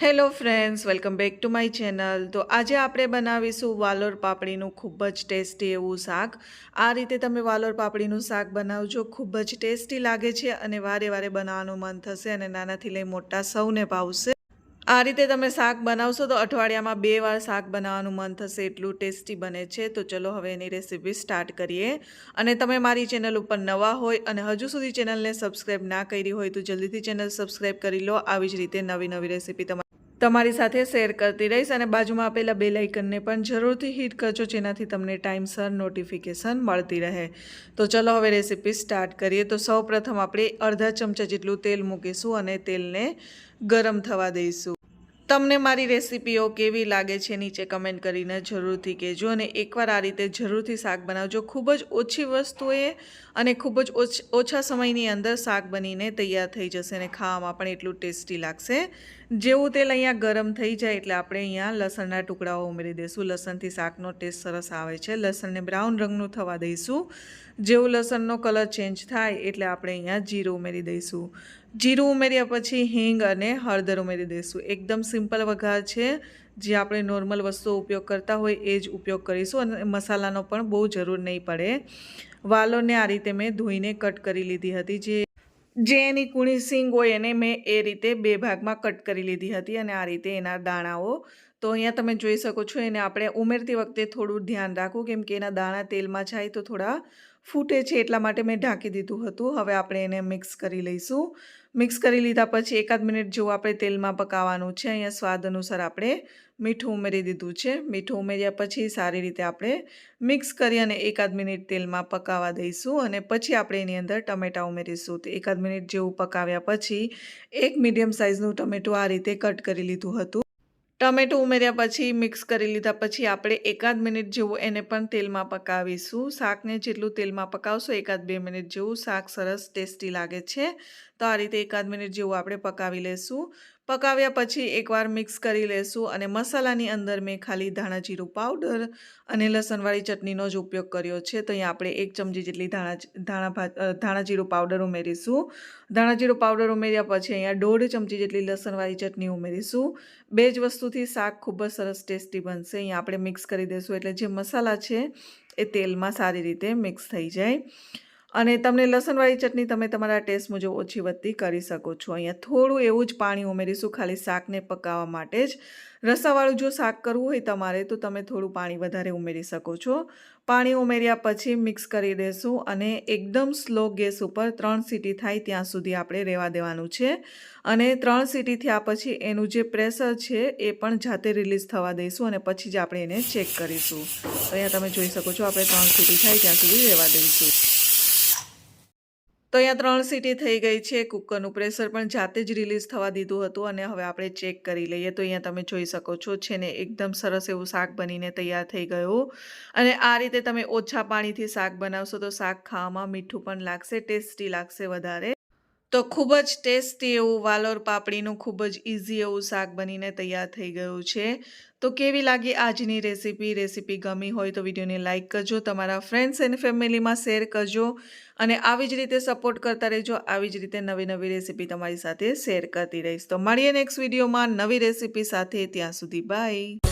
Hello friends, welcome back to my channel. તો આજે આપણે બનાવીશું વાલોર પાપડીનું ખૂબ જ ટેસ્ટી એવું શાક. આ રીતે તમે વાલોર પાપડીનું શાક બનાવજો, ખૂબ જ ટેસ્ટી લાગે છે અને વારે વારે બનાવવાનું મન થશે અને નાનાથી લઈ મોટા સૌને ભાવશે. આ રીતે તમે શાક બનાવશો તો અઠવાડિયામાં બે વાર શાક બનાવવાનું મન થશે, એટલું ટેસ્ટી બને છે. તો ચલો હવે એની રેસીપી સ્ટાર્ટ કરીએ. અને તમે મારી ચેનલ ઉપર નવા હોય અને હજુ સુધી ચેનલને સબસ્ક્રાઈબ ના કરી હોય તો જલ્દીથી ચેનલ સબસ્ક્રાઈબ કરી લો. આવી જ રીતે નવી નવી રેસીપી તમારી તમારી સાથે શેર કરતી રહીશ અને બાજુમાં આપેલા બે લાઇકનને પણ જરૂરથી હિટ કરજો, જેનાથી તમને ટાઈમસર નોટિફિકેશન મળતી રહે. તો ચલો હવે રેસીપી સ્ટાર્ટ કરીએ. તો સૌપ્રથમ આપણે અડધા ચમચા જેટલું તેલ મૂકીશું અને તેલને ગરમ થવા દઈશું. તમને મારી રેસીપીઓ કેવી લાગે છે નીચે કમેન્ટ કરીને જરૂરથી કહેજો અને એકવાર આ રીતે જરૂરથી શાક બનાવજો. ખૂબ જ ઓછી વસ્તુએ અને ખૂબ જ ઓછ સમયની અંદર શાક બનીને તૈયાર થઈ જશે અને ખાવામાં પણ એટલું ટેસ્ટી લાગશે. જેવું તેલ અહીંયા ગરમ થઈ જાય એટલે આપણે અહીંયા લસણના ટુકડાઓ ઉમેરી દઈશું. લસણથી શાકનો ટેસ્ટ સરસ આવે છે. લસણને બ્રાઉન રંગનું થવા દઈશું. જેવું લસણનો કલર ચેન્જ થાય એટલે આપણે અહીંયા જીરું ઉમેરી દઈશું. જીરું ઉમેર્યા પછી હિંગ અને હળદર ઉમેરી દઈશું. એકદમ સિમ્પલ વઘાર છે. જે આપણે નોર્મલ વસ્તુઓ ઉપયોગ કરતા હોય એ જ ઉપયોગ કરીશું અને મસાલાનો પણ બહુ જરૂર નહીં પડે. વાલોને આ રીતે મેં ધોઈને કટ કરી લીધી હતી. જે જે એની કુણી સિંગ હોય એને મેં એ રીતે બે ભાગમાં કટ કરી લીધી હતી અને આ રીતે એના દાણાઓ. તો અહીંયા તમે જોઈ શકો છો એને આપણે ઉમેરતી વખતે થોડું ધ્યાન રાખવું કેમ કે એના દાણા તેલમાં જાય તો થોડા ફૂટે છે એટલા માટે મેં ઢાંકી દીધું હતું. હવે આપણે એને મિક્સ કરી લઈશું. મિક્સ કરી લીધા પછી એકાદ મિનિટ જેવું આપણે તેલમાં પકાવવાનું છે, અહીંયા સ્વાદ અનુસાર આપણે મીઠું ઉમેરી દીધું છે. મીઠું ઉમેર્યા પછી સારી રીતે આપણે મિક્સ કરી અને એકાદ મિનિટ તેલમાં પકાવવા દઈશું અને પછી આપણે એની અંદર ટમેટાં ઉમેરીશું. તો એકાદ મિનિટ જેવું પકાવ્યા પછી એક મીડિયમ સાઇઝનું ટમેટું આ રીતે કટ કરી લીધું હતું. ટમેટું ઉમેર્યા પછી મિક્સ કરી લીધા પછી આપણે એકાદ મિનિટ જેવું એને પણ તેલમાં પકાવીશું. શાકને જેટલું તેલમાં પકાવશો એકાદ બે મિનિટ જેવું. શાક સરસ ટેસ્ટી લાગે છે. તો આ રીતે એકાદ મિનિટ જેવું આપણે પકાવી લેશું. પકાવ્યા પછી એકવાર મિક્સ કરી લેશું અને મસાલાની અંદર મેં ખાલી ધાણા જીરું પાવડર અને લસણવાળી ચટણીનો જ ઉપયોગ કર્યો છે. તો અહીંયા આપણે એક ચમચી જેટલી ધાણા ધાણા ધાણા જીરું પાવડર ઉમેરીશું. ધાણા જીરું પાવડર ઉમેર્યા પછી અહીંયા દોઢ ચમચી જેટલી લસણવાળી ચટણી ઉમેરીશું. બે જ વસ્તુથી શાક ખૂબ જ સરસ ટેસ્ટી બનશે. અહીંયા આપણે મિક્સ કરી દઈશું એટલે જે મસાલા છે એ તેલમાં સારી રીતે મિક્સ થઈ જાય. અને તમને લસણવાળી ચટણી તમે તમારા ટેસ્ટ મુજબ ઓછી વધતી કરી શકો છો. અહીંયા થોડું એવું જ પાણી ઉમેરીશું, ખાલી શાકને પકાવવા માટે જ. રસાવાળું જો શાક કરવું હોય તમારે, તો તમે થોડું પાણી વધારે ઉમેરી શકો છો. પાણી ઉમેર્યા પછી મિક્સ કરી દેશું અને એકદમ સ્લો ગેસ ઉપર ત્રણ સીટી થાય ત્યાં સુધી આપણે રહેવા દેવાનું છે. અને ત્રણ સીટી થયા પછી એનું જે પ્રેશર છે એ પણ જાતે રિલીઝ થવા દઈશું અને પછી જ આપણે એને ચેક કરીશું. અહીંયા તમે જોઈ શકો છો, આપણે ત્રણ સીટી થાય ત્યાં સુધી રહેવા દઈશું. તો અહીંયા ત્રણ સીટી થઈ ગઈ છે. કુકરનું પ્રેશર પણ જાતે જ રિલીઝ થવા દીધું હતું અને હવે આપણે ચેક કરી લઈએ. તો અહીંયા તમે જોઈ શકો છો છે ને એકદમ સરસ એવું શાક બનીને તૈયાર થઈ ગયું. અને આ રીતે તમે ઓછા પાણીથી શાક બનાવશો તો શાક ખાવામાં મીઠું પણ લાગશે, ટેસ્ટી લાગશે વધારે. તો ખૂબ જ ટેસ્ટી એવું વાલોર પાપડીનું ખૂબ જ ઇઝી એવું શાક બનીને તૈયાર થઈ ગયું છે. તો કેવી લાગી આજની રેસીપી? રેસીપી ગમી હોય તો વિડીયોને લાઇક કરજો, તમારા ફ્રેન્ડ્સ એન્ડ ફેમિલીમાં શેર કરજો અને આવી જ રીતે સપોર્ટ કરતા રહેજો. આવી જ રીતે નવી નવી રેસીપી તમારી સાથે શેર કરતી રહીશ. તો મળીએ નેક્સ્ટ વિડીયોમાં નવી રેસીપી સાથે. ત્યાં સુધી બાય.